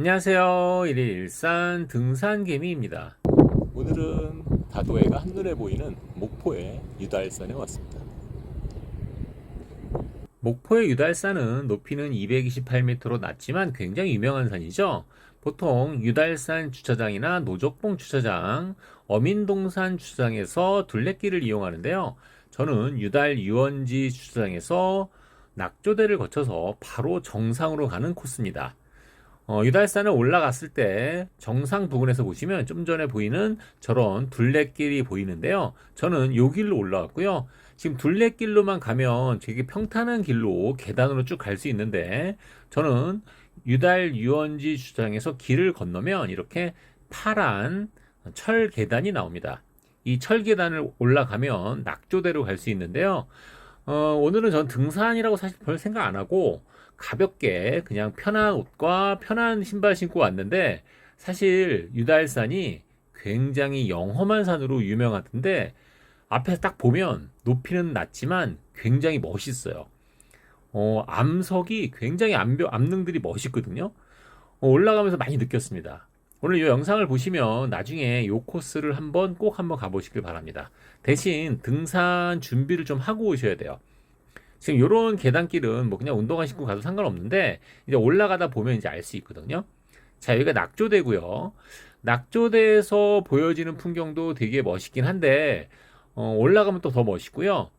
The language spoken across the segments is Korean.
안녕하세요. 일일일산 등산개미입니다. 오늘은 다도해가 한눈에 보이는 목포의 유달산에 왔습니다. 목포의 유달산은 높이는 228m로 낮지만 굉장히 유명한 산이죠. 보통 유달산 주차장이나 노적봉 주차장, 어민동산 주차장에서 둘레길을 이용하는데요. 저는 유달 유원지 주차장에서 낙조대를 거쳐서 바로 정상으로 가는 코스입니다. 어, 유달산을 올라갔을 때 정상 부근에서 보시면 좀 전에 보이는 저런 둘레길이 보이는데요. 저는 요 길로 올라왔고요. 지금 둘레길로만 가면 되게 평탄한 길로 계단으로 쭉 갈 수 있는데 저는 유달 유원지 주차장에서 길을 건너면 이렇게 파란 철 계단이 나옵니다. 이 철 계단을 올라가면 낙조대로 갈 수 있는데요. 어, 오늘은 전 등산이라고 사실 별 생각 안 하고 가볍게 그냥 편한 옷과 편한 신발 신고 왔는데 사실 유달산이 굉장히 영험한 산으로 유명하던데 앞에서 딱 보면 높이는 낮지만 굉장히 멋있어요. 어, 암석이 굉장히 암벽, 암릉들이 멋있거든요. 어, 올라가면서 많이 느꼈습니다. 오늘 이 영상을 보시면 나중에 이 코스를 한번 꼭 한번 가보시길 바랍니다. 대신 등산 준비를 좀 하고 오셔야 돼요. 지금 요런 계단길은 뭐 그냥 운동화 신고 가도 상관없는데 이제 올라가다 보면 이제 알 수 있거든요. 자, 여기가 낙조대고요. 낙조대에서 보여지는 풍경도 되게 멋있긴 한데 어, 올라가면 또 더 멋있고요.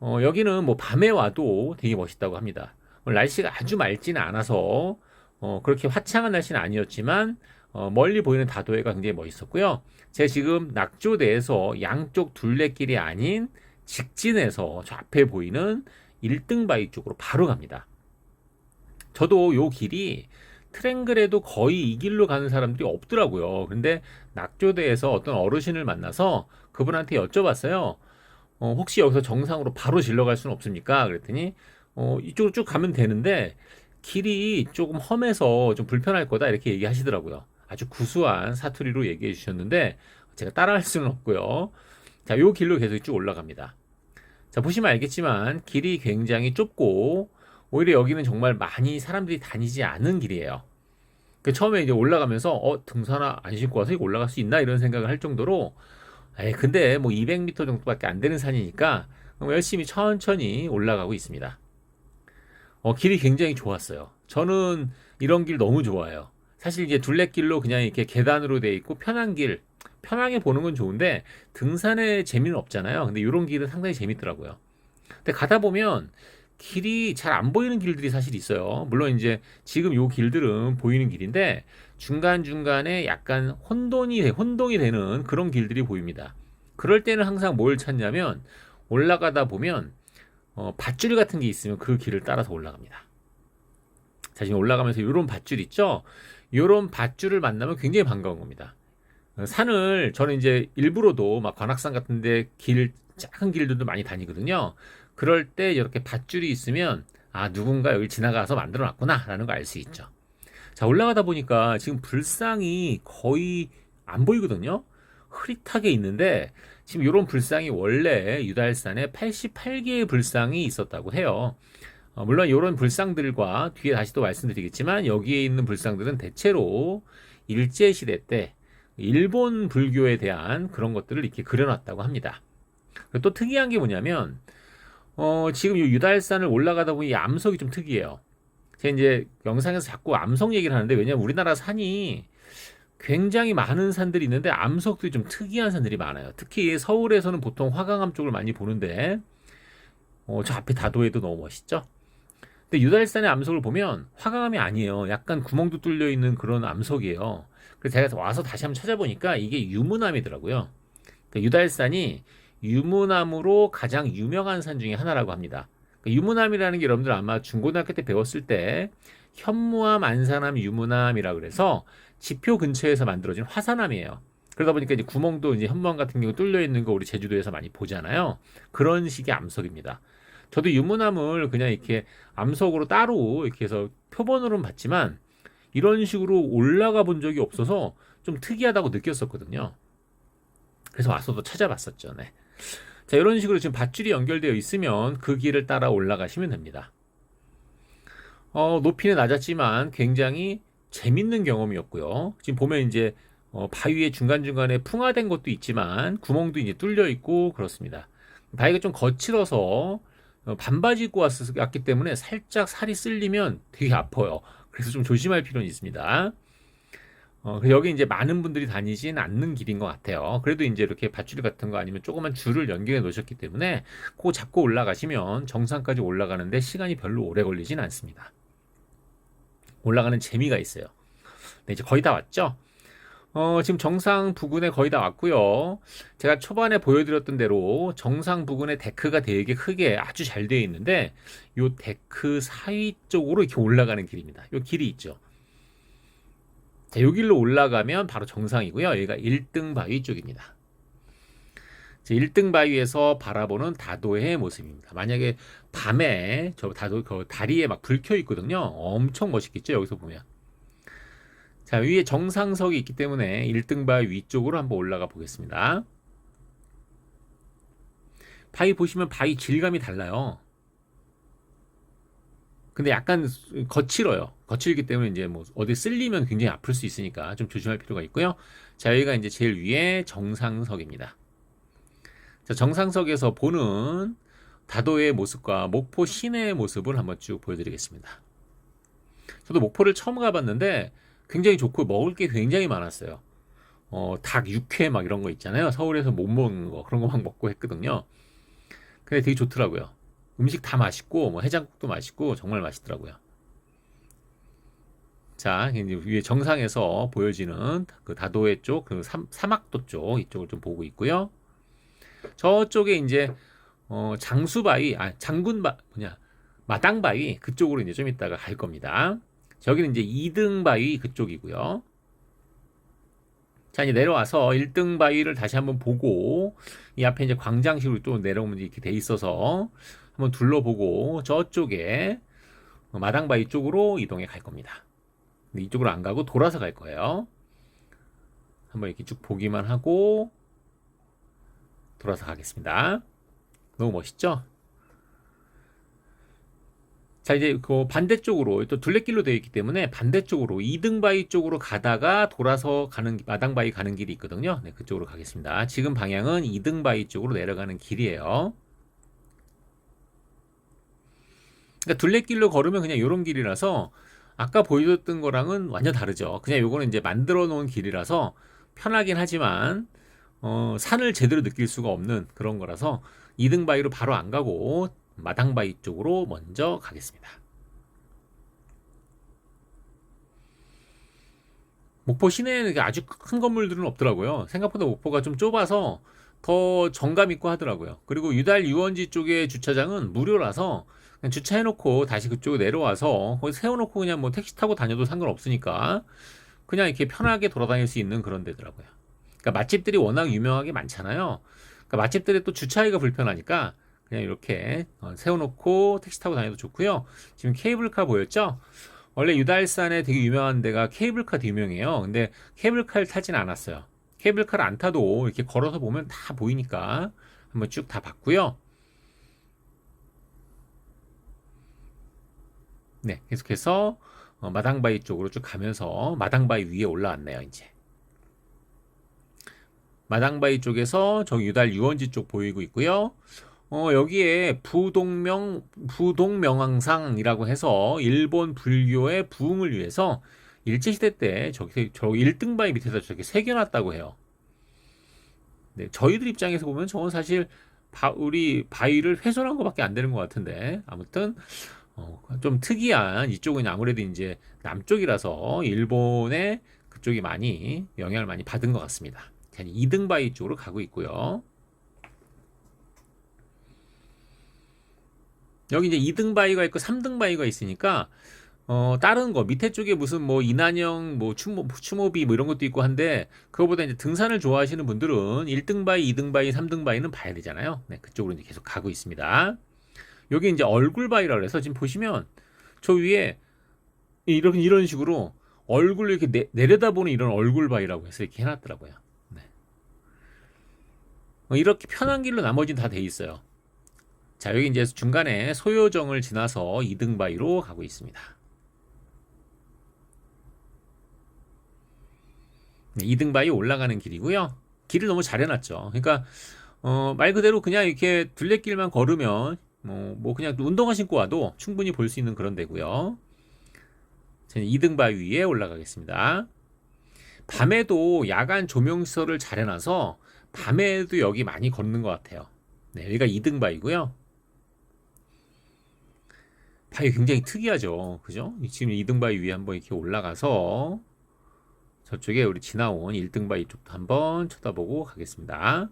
어, 여기는 뭐 밤에 와도 되게 멋있다고 합니다. 오늘 날씨가 아주 맑지는 않아서 어, 그렇게 화창한 날씨는 아니었지만 어, 멀리 보이는 다도해가 굉장히 멋있었고요. 제가 지금 낙조대에서 양쪽 둘레길이 아닌 직진해서 저 앞에 보이는 1등 바위 쪽으로 바로 갑니다. 저도 요 길이 트랭글에도 거의 이 길로 가는 사람들이 없더라고요. 근데 낙조대에서 어떤 어르신을 만나서 그분한테 여쭤봤어요. 어, 혹시 여기서 정상으로 바로 질러 갈 수는 없습니까? 그랬더니 어, 이쪽으로 쭉 가면 되는데 길이 조금 험해서 좀 불편할 거다 이렇게 얘기하시더라고요. 아주 구수한 사투리로 얘기해 주셨는데 제가 따라할 수는 없고요. 자, 요 길로 계속 쭉 올라갑니다. 자, 보시면 알겠지만 길이 굉장히 좁고 오히려 여기는 정말 많이 사람들이 다니지 않은 길이에요. 그 처음에 이제 올라가면서 어 등산화 안 신고 와서 이거 올라갈 수 있나 이런 생각을 할 정도로 에 근데 뭐 200m 정도밖에 안 되는 산이니까 열심히 천천히 올라가고 있습니다. 어 길이 굉장히 좋았어요. 저는 이런 길 너무 좋아요. 사실 이제 둘레길로 그냥 이렇게 계단으로 돼 있고 편한 길 편하게 보는 건 좋은데 등산의 재미는 없잖아요. 근데 이런 길은 상당히 재밌더라고요. 근데 가다 보면 길이 잘 안 보이는 길들이 사실 있어요. 물론 이제 지금 요 길들은 보이는 길인데 중간중간에 약간 혼돈이, 혼동이 되는 그런 길들이 보입니다. 그럴 때는 항상 뭘 찾냐면 올라가다 보면 어, 밧줄 같은 게 있으면 그 길을 따라서 올라갑니다. 자, 지금 올라가면서 요런 밧줄 있죠? 요런 밧줄을 만나면 굉장히 반가운 겁니다. 어, 산을 저는 이제 일부러도 막 관악산 같은데 길 작은 길들도 많이 다니거든요. 그럴 때 이렇게 밧줄이 있으면 아 누군가 여기 지나가서 만들어놨구나라는 걸 알 수 있죠. 자 올라가다 보니까 지금 불상이 거의 안 보이거든요. 흐릿하게 있는데 지금 이런 불상이 원래 유달산에 88개의 불상이 있었다고 해요. 어, 물론 이런 불상들과 뒤에 다시 또 말씀드리겠지만 여기에 있는 불상들은 대체로 일제 시대 때 일본 불교에 대한 그런 것들을 이렇게 그려놨다고 합니다. 또 특이한 게 뭐냐면 어, 지금 이 유달산을 올라가다 보니 이 암석이 좀 특이해요. 제가 이제 영상에서 자꾸 암석 얘기를 하는데 왜냐면 우리나라 산이 굉장히 많은 산들이 있는데 암석들이 좀 특이한 산들이 많아요. 특히 서울에서는 보통 화강암 쪽을 많이 보는데 어, 저 앞에 다도해도 너무 멋있죠. 근데 유달산의 암석을 보면 화강암이 아니에요. 약간 구멍도 뚫려 있는 그런 암석이에요. 그래서 제가 와서 다시 한번 찾아보니까 이게 유문암이더라고요. 그러니까 유달산이 유문암으로 가장 유명한 산 중에 하나라고 합니다. 그러니까 유문암이라는 게 여러분들 아마 중고등학교 때 배웠을 때 현무암, 안산암, 유문암이라 그래서 지표 근처에서 만들어진 화산암이에요. 그러다 보니까 이제 구멍도 이제 현무암 같은 경우 뚫려 있는 거 우리 제주도에서 많이 보잖아요. 그런 식의 암석입니다. 저도 유문암을 그냥 이렇게 암석으로 따로 이렇게 해서 표본으로는 봤지만 이런 식으로 올라가 본 적이 없어서 좀 특이하다고 느꼈었거든요. 그래서 와서도 찾아봤었죠. 네. 자, 이런 식으로 지금 밧줄이 연결되어 있으면 그 길을 따라 올라가시면 됩니다. 어, 높이는 낮았지만 굉장히 재밌는 경험이었고요. 지금 보면 이제 어, 바위에 중간중간에 풍화된 것도 있지만 구멍도 이제 뚫려 있고 그렇습니다. 바위가 좀 거칠어서 어, 반바지 입고 왔- 왔기 때문에 살짝 살이 쓸리면 되게 아파요. 그래서 좀 조심할 필요는 있습니다. 어, 그 여기 이제 많은 분들이 다니진 않는 길인 것 같아요. 그래도 이제 이렇게 밧줄 같은 거 아니면 조그만 줄을 연결해 놓으셨기 때문에 그거 잡고 올라가시면 정상까지 올라가는데 시간이 별로 오래 걸리진 않습니다. 올라가는 재미가 있어요. 네, 이제 거의 다 왔죠? 어, 지금 정상 부근에 거의 다 왔고요. 제가 초반에 보여드렸던 대로 정상 부근에 데크가 되게 크게 아주 잘 되어 있는데 요 데크 사이 쪽으로 이렇게 올라가는 길입니다. 요 길이 있죠. 자, 요 길로 올라가면 바로 정상이고요. 여기가 1등 바위 쪽입니다. 자, 1등 바위에서 바라보는 다도의 모습입니다. 만약에 밤에 저 다도 그 다리에 막 불 켜 있거든요. 엄청 멋있겠죠. 여기서 보면. 자, 위에 정상석이 있기 때문에 1등 바위 위쪽으로 한번 올라가 보겠습니다. 바위 보시면 바위 질감이 달라요. 근데 약간 거칠어요. 거칠기 때문에 이제 뭐 어디 쓸리면 굉장히 아플 수 있으니까 좀 조심할 필요가 있고요. 자, 여기가 이제 제일 위에 정상석입니다. 자, 정상석에서 보는 다도의 모습과 목포 시내의 모습을 한번 쭉 보여드리겠습니다. 저도 목포를 처음 가봤는데 굉장히 좋고 먹을 게 굉장히 많았어요. 어, 닭 육회 막 이런 거 있잖아요. 서울에서 못 먹는 거 그런 거 막 먹고 했거든요. 근데 되게 좋더라고요. 음식 다 맛있고 뭐 해장국도 맛있고 정말 맛있더라고요. 자, 이제 위에 정상에서 보여지는 그 다도해 쪽, 그 삼, 사막도 쪽 이쪽을 좀 보고 있고요. 저쪽에 이제 어, 장수바위, 아 장군바 뭐냐 마당바위 그쪽으로 이제 좀 이따가 갈 겁니다. 저기는 이제 2등 바위 그쪽이고요. 자, 이제 내려와서 1등 바위를 다시 한번 보고 이 앞에 이제 광장식으로 또 내려오면 이렇게 돼 있어서 한번 둘러보고 저쪽에 마당 바위 쪽으로 이동해 갈 겁니다. 근데 이쪽으로 안 가고 돌아서 갈 거예요. 한번 이렇게 쭉 보기만 하고 돌아서 가겠습니다. 너무 멋있죠? 자, 이제 그 반대쪽으로 또 둘레길로 되어 있기 때문에 반대쪽으로 이등바위 쪽으로 가다가 돌아서 가는 마당 바위 가는 길이 있거든요. 네, 그쪽으로 가겠습니다. 지금 방향은 이등바위 쪽으로 내려가는 길이에요. 그러니까 둘레길로 걸으면 그냥 이런 길이라서 아까 보여줬던 거랑은 완전 다르죠. 그냥 요거는 이제 만들어 놓은 길이라서 편하긴 하지만 어, 산을 제대로 느낄 수가 없는 그런 거라서 이등바위로 바로 안 가고 마당바위 쪽으로 먼저 가겠습니다. 목포 시내에는 아주 큰 건물들은 없더라고요. 생각보다 목포가 좀 좁아서 더 정감 있고 하더라고요. 그리고 유달 유원지 쪽의 주차장은 무료라서 그냥 주차해놓고 다시 그쪽으로 내려와서 거기 세워놓고 그냥 뭐 택시 타고 다녀도 상관없으니까 그냥 이렇게 편하게 돌아다닐 수 있는 그런 데더라고요. 그러니까 맛집들이 워낙 유명하게 많잖아요. 그러니까 맛집들이 또 주차하기가 불편하니까 그냥 이렇게 어, 세워놓고 택시 타고 다녀도 좋고요. 지금 케이블카 보였죠? 원래 유달산에 되게 유명한 데가 케이블카 유명해요. 근데 케이블카를 타진 않았어요. 케이블카를 안 타도 이렇게 걸어서 보면 다 보이니까 한번 쭉 다 봤고요. 네, 계속해서 어, 마당바위 쪽으로 쭉 가면서 마당바위 위에 올라왔네요, 이제. 마당바위 쪽에서 저 유달 유원지 쪽 보이고 있고요. 어, 여기에 부동명, 부동명왕상이라고 해서 일본 불교의 부흥을 위해서 일제시대 때 저기, 저 1등 바위 밑에다 저렇게 새겨놨다고 해요. 네, 저희들 입장에서 보면 저건 사실 바, 우리 바위를 훼손한 것밖에 안 되는 것 같은데 아무튼 어, 좀 특이한 이쪽은 아무래도 이제 남쪽이라서 일본의 그쪽이 많이 영향을 많이 받은 것 같습니다. 2등 바위 쪽으로 가고 있고요. 여기 이제 2등 바위가 있고 3등 바위가 있으니까 어 다른 거 밑에 쪽에 무슨 뭐 이난영 뭐 추모 추모비 뭐 이런 것도 있고 한데 그거보다 이제 등산을 좋아하시는 분들은 1등 바위, 2등 바위, 3등 바위는 봐야 되잖아요. 네, 그쪽으로 이제 계속 가고 있습니다. 여기 이제 얼굴 바위라 그래서 지금 보시면 저 위에 이런 이런 식으로 얼굴 이렇게 내, 내려다보는 이런 얼굴 바위라고 해서 이렇게 해놨더라고요. 네. 어, 이렇게 편한 길로 나머지는 다 돼 있어요. 자, 여기 이제 중간에 소요정을 지나서 2등 바위로 가고 있습니다. 네, 이등바위 올라가는 길이고요. 길을 너무 잘 해놨죠. 그러니까 어, 말 그대로 그냥 이렇게 둘레길만 걸으면 뭐, 뭐 그냥 운동화 신고 와도 충분히 볼 수 있는 그런 데고요. 저는 이등바위 위에 올라가겠습니다. 밤에도 야간 조명 시설을 잘 해놔서 밤에도 여기 많이 걷는 것 같아요. 네, 여기가 이등바위고요. 바위 굉장히 특이하죠. 그죠? 지금 이등바위 위에 한번 이렇게 올라가서 저쪽에 우리 지나온 1등 바위 쪽도 한번 쳐다보고 가겠습니다.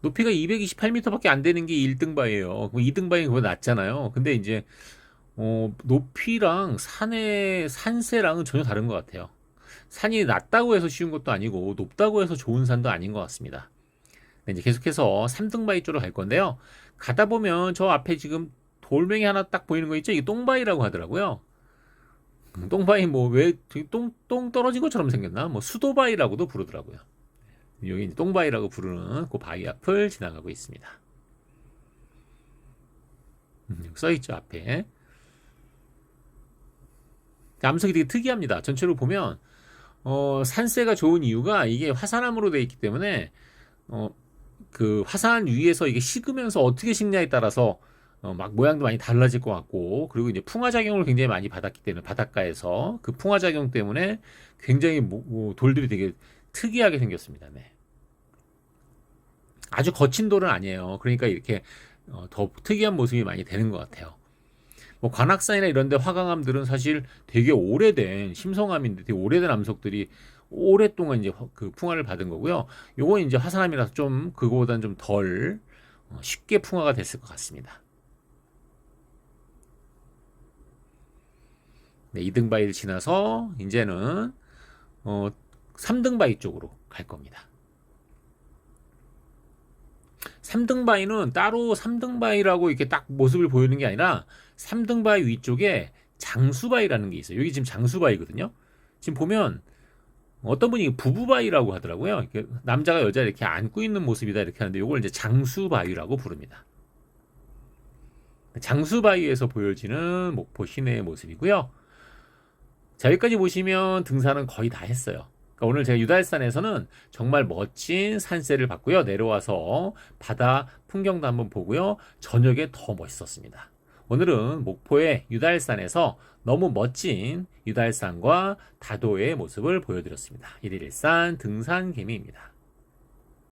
높이가 228m밖에 안 되는 게 1등 바위예요. 2등 바위 그보다 낮잖아요. 근데 이제 어, 높이랑 산의 산세랑은 전혀 다른 것 같아요. 산이 낮다고 해서 쉬운 것도 아니고 높다고 해서 좋은 산도 아닌 것 같습니다. 네, 이제 계속해서 3등 바위 쪽으로 갈 건데요. 가다 보면 저 앞에 지금 돌멩이 하나 딱 보이는 거 있죠? 이게 똥바위라고 하더라고요. 음, 똥바위 뭐 왜 똥 똥 떨어진 것처럼 생겼나? 뭐 수도바위라고도 부르더라고요. 여기 이제 똥바위라고 부르는 그 바위 앞을 지나가고 있습니다. 음, 여기 써 있죠 앞에. 암석이 되게 특이합니다. 전체로 보면 어, 산세가 좋은 이유가 이게 화산암으로 되어 있기 때문에 어, 그 화산 위에서 이게 식으면서 어떻게 식냐에 따라서 어, 막 모양도 많이 달라질 것 같고 그리고 이제 풍화 작용을 굉장히 많이 받았기 때문에 바닷가에서 그 풍화 작용 때문에 굉장히 모- 뭐 돌들이 되게 특이하게 생겼습니다. 네. 아주 거친 돌은 아니에요. 그러니까 이렇게 어, 더 특이한 모습이 많이 되는 것 같아요. 뭐 관악산이나 이런 데 화강암들은 사실 되게 오래된 심성암인데 되게 오래된 암석들이 오랫동안 이제 화- 그 풍화를 받은 거고요. 요건 이제 화산암이라서 좀 그거보다는 좀덜 어, 쉽게 풍화가 됐을 것 같습니다. 네, 2등 바위를 지나서 이제는 어, 3등 바위 쪽으로 갈 겁니다. 3등 바위는 따로 3등 바위라고 이렇게 딱 모습을 보이는 게 아니라 3등 바위 위쪽에 장수 바위라는 게 있어요. 여기 지금 장수 바위거든요. 지금 보면 어떤 분이 부부바위라고 하더라고요. 이렇게 남자가 여자 이렇게 안고 있는 모습이다 이렇게 하는데 이걸 이제 장수바위라고 부릅니다. 장수바위에서 보여지는 목포 시내의 모습이고요. 자, 여기까지 보시면 등산은 거의 다 했어요. 그러니까 오늘 제가 유달산에서는 정말 멋진 산세를 봤고요. 내려와서 바다 풍경도 한번 보고요. 저녁에 더 멋있었습니다. 오늘은 목포의 유달산에서 너무 멋진 유달산과 다도의 모습을 보여드렸습니다. 1일1산 등산 개미입니다.